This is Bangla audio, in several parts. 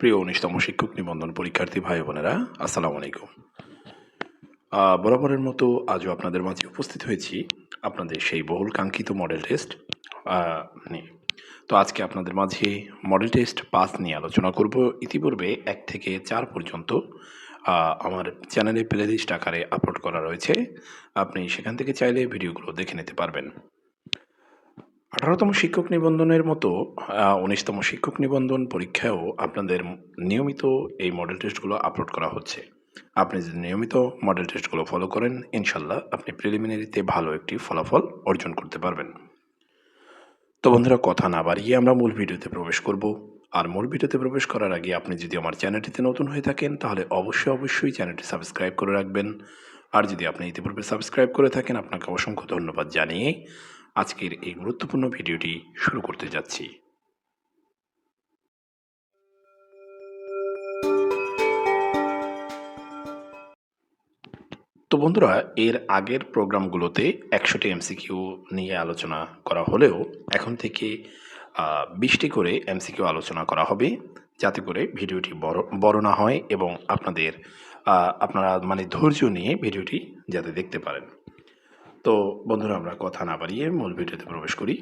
প্রিয় উনিশতম শিক্ষক নিবন্ধন পরীক্ষার্থী ভাই বোনেরা, আসসালামু আলাইকুম। বরাবরের মতো আজও আপনাদের মাঝে উপস্থিত হয়েছি আপনাদের সেই বহুল কাঙ্ক্ষিত মডেল টেস্ট নিয়ে তো আজকে আপনাদের মাঝে মডেল টেস্ট পাস নিয়ে আলোচনা করব। ইতিপূর্বে এক থেকে চার পর্যন্ত আমার চ্যানেলে প্লেলিস্ট আকারে আপলোড করা রয়েছে। আপনি সেখান থেকে চাইলে ভিডিওগুলো দেখে নিতে পারবেন। আঠারোতম শিক্ষক নিবন্ধনের মতো উনিশতম শিক্ষক নিবন্ধন পরীক্ষায়ও আপনাদের নিয়মিত এই মডেল টেস্টগুলো আপলোড করা হচ্ছে। আপনি যদি নিয়মিত মডেল টেস্টগুলো ফলো করেন, ইনশাল্লাহ আপনি প্রিলিমিনারিতে ভালো একটি ফলাফল অর্জন করতে পারবেন। তো বন্ধুরা, কথা না বাড়িয়ে আমরা মূল ভিডিওতে প্রবেশ করব। আর মূল ভিডিওতে প্রবেশ করার আগে আপনি যদি আমার চ্যানেলটিতে নতুন হয়ে থাকেন, তাহলে অবশ্যই অবশ্যই চ্যানেলটি সাবস্ক্রাইব করে রাখবেন। আর যদি আপনি ইতিপূর্বে সাবস্ক্রাইব করে থাকেন, আপনাকে অসংখ্য ধন্যবাদ জানিয়ে আজকের এই গুরুত্বপূর্ণ ভিডিওটি শুরু করতে যাচ্ছি। তো বন্ধুরা, এর আগের প্রোগ্রামগুলোতে একশোটি এমসিকিউ নিয়ে আলোচনা করা হলেও এখন থেকে বিশটি করে এমসিকিউ আলোচনা করা হবে, যাতে করে ভিডিওটি বড় বড় না হয় এবং আপনাদের আপনারা মানে ধৈর্য নিয়ে ভিডিওটি যাতে দেখতে পারেন। তো বন্ধুরা, আমরা কথা না বাড়িয়ে মূল ভিডিওতে প্রবেশ করি।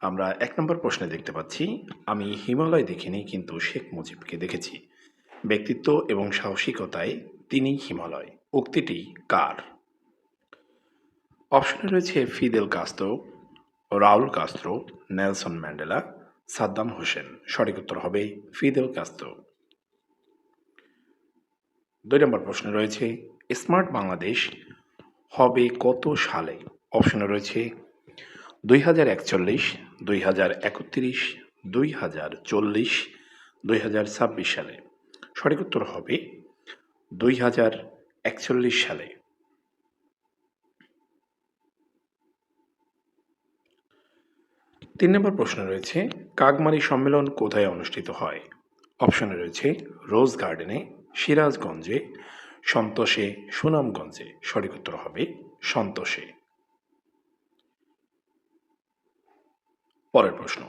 আমরা এক নম্বর প্রশ্নে দেখতে পাচ্ছি, আমি হিমালয় দেখিনি কিন্তু শেখ মুজিবকে দেখেছি। ব্যক্তিত্ব এবং সাহসিকতায় তিনি হিমালয়। উক্তিটি কার? অপশনে রয়েছে Fidel Castro, Raul Castro, Nelson Mandela, Saddam Hussein. সঠিক উত্তর হবে ফিদেল কাস্ত্রো। দুই নম্বর প্রশ্নে রয়েছে, স্মার্ট বাংলাদেশ হবে কত সালে? অপশনে রয়েছে দুই হাজার একচল্লিশ, দুই হাজার একত্রিশ, দুই হাজার চল্লিশ, দুই হাজার ছাব্বিশ সালে। সঠিক উত্তর হবে দুই হাজার একচল্লিশ সালে। তিন নম্বর প্রশ্ন রয়েছে, কাকমারি সম্মেলন কোথায় অনুষ্ঠিত হয়? অপশনে রয়েছে রোজ গার্ডেনে, সিরাজগঞ্জে সন্তোষে, সুনামগঞ্জে। সঠিক উত্তর হবে সন্তোষে। পরের প্রশ্ন।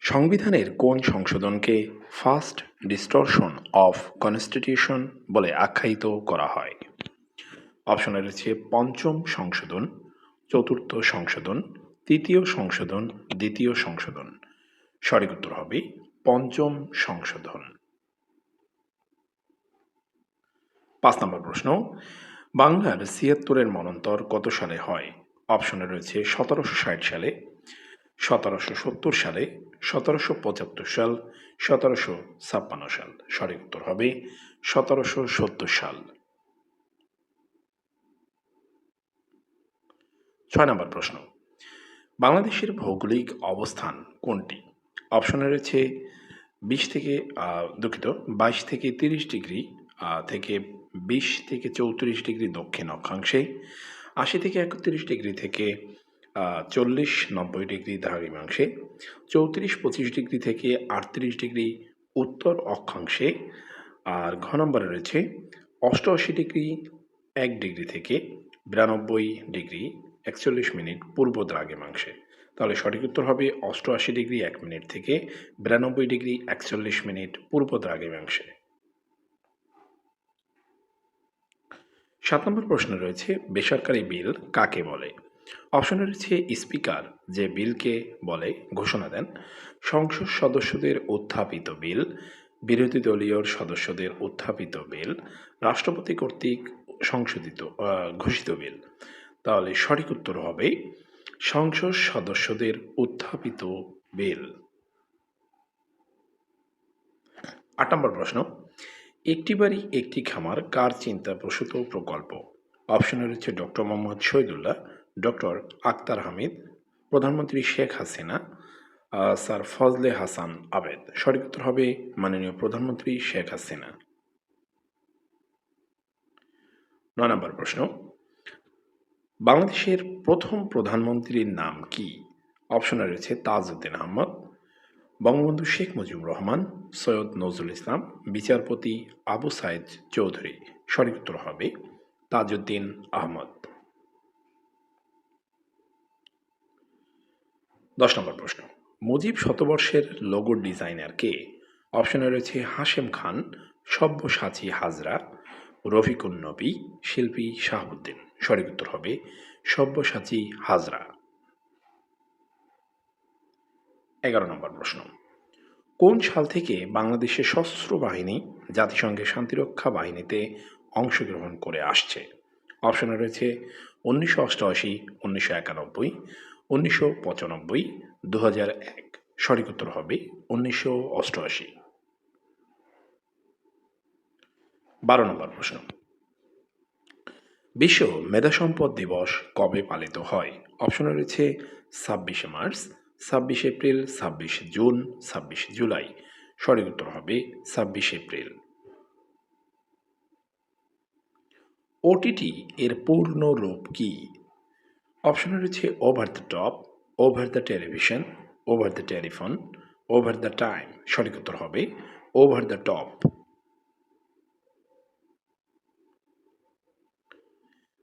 সংবিধানের কোন সংশোধনকে ফার্স্ট ডিস্টরশন অফ কনস্টিটিউশন বলে আখ্যায়িত করা হয়? অপশনে রয়েছে পঞ্চম সংশোধন, চতুর্থ সংশোধন, তৃতীয় সংশোধন, দ্বিতীয় সংশোধন। সঠিক উত্তর হবে পঞ্চম সংশোধন। পাঁচ নম্বর প্রশ্ন, বাংলার ছিয়াত্তরের মনন্তর কত সালে হয়? অপশনে রয়েছে সতেরোশো ষাট সালে, সতেরোশো সত্তর সালে, সতেরোশো পঁচাত্তর সাল, সতেরোশো ছাপ্পান্ন সাল। সঠিক উত্তর হবে সতেরোশো সত্তর সাল। ছয় নম্বর প্রশ্ন, বাংলাদেশের ভৌগোলিক অবস্থান কোনটি? অপশনে রয়েছে বিশ থেকে দুঃখিত, বাইশ থেকে তিরিশ ডিগ্রি থেকে বিশ থেকে চৌত্রিশ ডিগ্রি দক্ষিণ অক্ষাংশে, আশি থেকে একত্রিশ ডিগ্রি থেকে চল্লিশ, নব্বই ডিগ্রি দ্রাঘিমাংশে, চৌত্রিশ, পঁচিশ ডিগ্রি থেকে আটত্রিশ ডিগ্রি উত্তর অক্ষাংশে, আর ঘ নম্বরে রয়েছে অষ্টআশি ডিগ্রি এক ডিগ্রি থেকে বিরানব্বই ডিগ্রি একচল্লিশ মিনিট পূর্ব দ্রাঘিমাংশে। তাহলে সঠিক উত্তর হবে অষ্টআশি ডিগ্রি এক মিনিট থেকে বিরানব্বই ডিগ্রি একচল্লিশ মিনিট পূর্ব দ্রাঘিমাংশে। সাত নম্বর প্রশ্ন রয়েছে, বেসরকারি বিল কাকে বলে? অপশনে রয়েছে, স্পিকার, যে বিলকে বলে, ঘোষণা দেন। সংসদ সদস্যদের উত্থাপিত বিল, বিরোধী দলীয় সদস্যদের উত্থাপিত বিল, রাষ্ট্রপতি কর্তৃক সংশোধিত ঘোষিত বিল। তাহলে সঠিক উত্তর হবে, সংসদ সদস্যদের উত্থাপিত বিল। আট নম্বর প্রশ্ন একটি বাড়ি, একটি খামার, কার চিন্তা প্রসূত প্রকল্প অপশনে রয়েছে ডক্টর মোহাম্মদ শহীদুল্লাহ ডক্টর আক্তার হামিদ, প্রধানমন্ত্রী শেখ হাসিনা স্যার ফজলে হাসান আবেদ। সঠিক উত্তর হবে মাননীয় প্রধানমন্ত্রী শেখ হাসিনা। নয় নম্বর প্রশ্ন। বাংলাদেশের প্রথম প্রধানমন্ত্রীর নাম কি? অপশনে রয়েছে তাজউদ্দিন আহমদ বঙ্গবন্ধু শেখ মুজিবুর রহমান, সৈয়দ নজরুল ইসলাম, বিচারপতি আবু সাইদ চৌধুরী। সঠিক উত্তর হবে তাজউদ্দিন আহমদ। দশ নম্বর প্রশ্ন। মুজিব শতবর্ষের লোগো ডিজাইনার কে? অপশনে রয়েছে হাশেম খান, সব্যসাচী হাজরা, রফিকুন নবী, শিল্পী শাহাবুদ্দিন। সঠিক উত্তর হবে সব্যসাচী হাজরা। এগারো নম্বর প্রশ্ন। কোন সাল থেকে বাংলাদেশের সশস্ত্র বাহিনী জাতিসংঘের শান্তিরক্ষা বাহিনীতে অংশগ্রহণ করে আসছে? অপশনে রয়েছে উনিশশো অষ্টআশি, উনিশশো একানব্বই, উনিশশো পঁচানব্বই দু এক। সঠিক উত্তর হবে উনিশশো অষ্টআশি। বারো নম্বর প্রশ্ন। বিশ্ব মেধা সম্পদ দিবস কবে পালিত হয়? অপশনে রয়েছে ছাব্বিশে মার্চ ছাব্বিশ এপ্রিল, ছাব্বিশ জুন, ছাব্বিশ জুলাই। সঠিক উত্তর হবে ছাব্বিশ এপ্রিল। ওটিটি এর পূর্ণ রূপ কি? অপশনে রয়েছে over the top over the television over the telephone over the time সঠিক উত্তর হবে ওভার দ্য টপ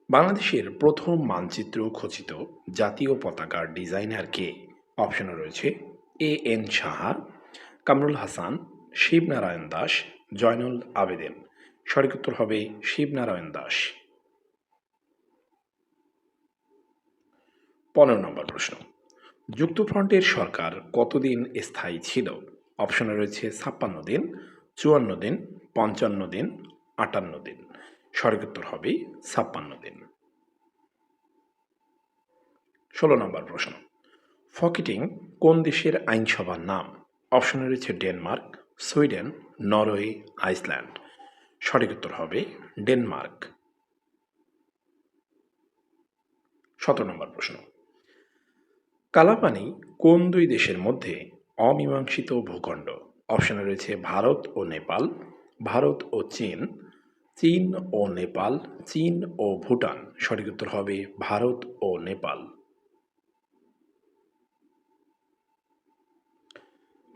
বাংলাদেশের প্রথম মানচিত্র খচিত জাতীয় পতাকার ডিজাইনার কে? অপশনে রয়েছে এ এন সাহা, কামরুল হাসান, শিবনারায়ণ দাস, জয়নুল আবেদিন। সঠিক উত্তর হবে শিবনারায়ণ দাস। পনেরো নম্বর প্রশ্ন। যুক্তফ্রন্টের সরকার কতদিন স্থায়ী ছিল? অপশনে রয়েছে ছাপ্পান্ন দিন, চুয়ান্ন দিন, পঞ্চান্ন দিন, আটান্ন দিন। সঠিক উত্তর হবে ছাপ্পান্ন দিন। ষোলো নম্বর প্রশ্ন। ফকিটিং কোন দেশের আইনসভার নাম? অপশনে রয়েছে ডেনমার্ক, সুইডেন, নরওয়ে, আইসল্যান্ড। সঠিক উত্তর হবে ডেনমার্ক। সতেরো নম্বর প্রশ্ন। কালাপানি কোন দুই দেশের মধ্যে অমীমাংসিত ভূখণ্ড? অপশনে রয়েছে ভারত ও নেপাল, ভারত ও চীন চীন ও নেপাল, চীন ও ভুটান। সঠিক উত্তর হবে ভারত ও নেপাল।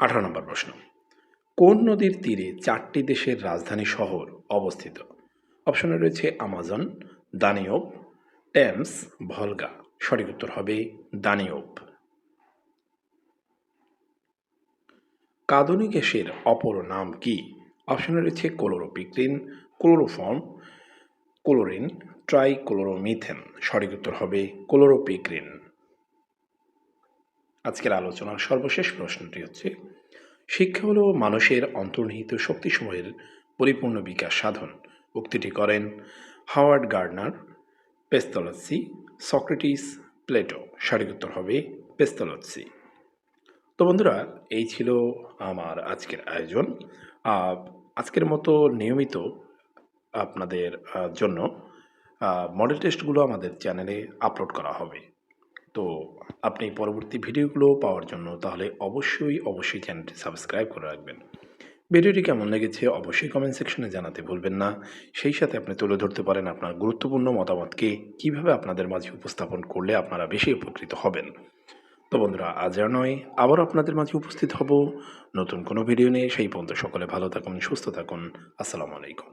আঠারো নম্বর প্রশ্ন। কোন নদীর তীরে চারটি দেশের রাজধানী শহর অবস্থিত? অপশনে রয়েছে আমাজন দানিয়ব টেমস, ভলগা। সঠিক উত্তর হবে দানিয়ব কাঁদুনি গ্যাসের অপর নাম কি? অপশনে রয়েছে ক্লোরোপিক্রিন, ক্লোরোফর্ম, ক্লোরিন, ট্রাইক্লোরোমিথেন। সঠিক উত্তর হবে ক্লোরোপিক্রিন। আজকের আলোচনার সর্বশেষ প্রশ্নটি হচ্ছে শিক্ষা হলো মানুষের অন্তর্নিহিত শক্তিসমূহের পরিপূর্ণ বিকাশ সাধন। উক্তিটি করেন Howard Gardner Pestalozzi Socrates, Plato. সঠিক উত্তর হবে পেস্তলসি তো বন্ধুরা, এই ছিল আমার আজকের আয়োজন। আজকের মতো নিয়মিত আপনাদের জন্য মডেল টেস্টগুলো আমাদের চ্যানেলে আপলোড করা হবে। তো আপনি পরবর্তী ভিডিওগুলো পাওয়ার জন্য তাহলে অবশ্যই অবশ্যই চ্যানেলটি সাবস্ক্রাইব করে রাখবেন। ভিডিওটি কেমন লেগেছে অবশ্যই কমেন্ট সেকশনে জানাতে ভুলবেন না। সেই সাথে আপনি তুলে ধরতে পারেন আপনার গুরুত্বপূর্ণ মতামতকে কীভাবে আপনাদের মাঝে উপস্থাপন করলে আপনারা বেশি উপকৃত হবেন। তো বন্ধুরা, আজ আর নয় আবার আপনাদের মাঝে উপস্থিত হব। নতুন কোনো ভিডিও নিয়ে, সেই পর্যন্ত সকলে ভালো থাকুন, সুস্থ থাকুন। আসসালামু আলাইকুম।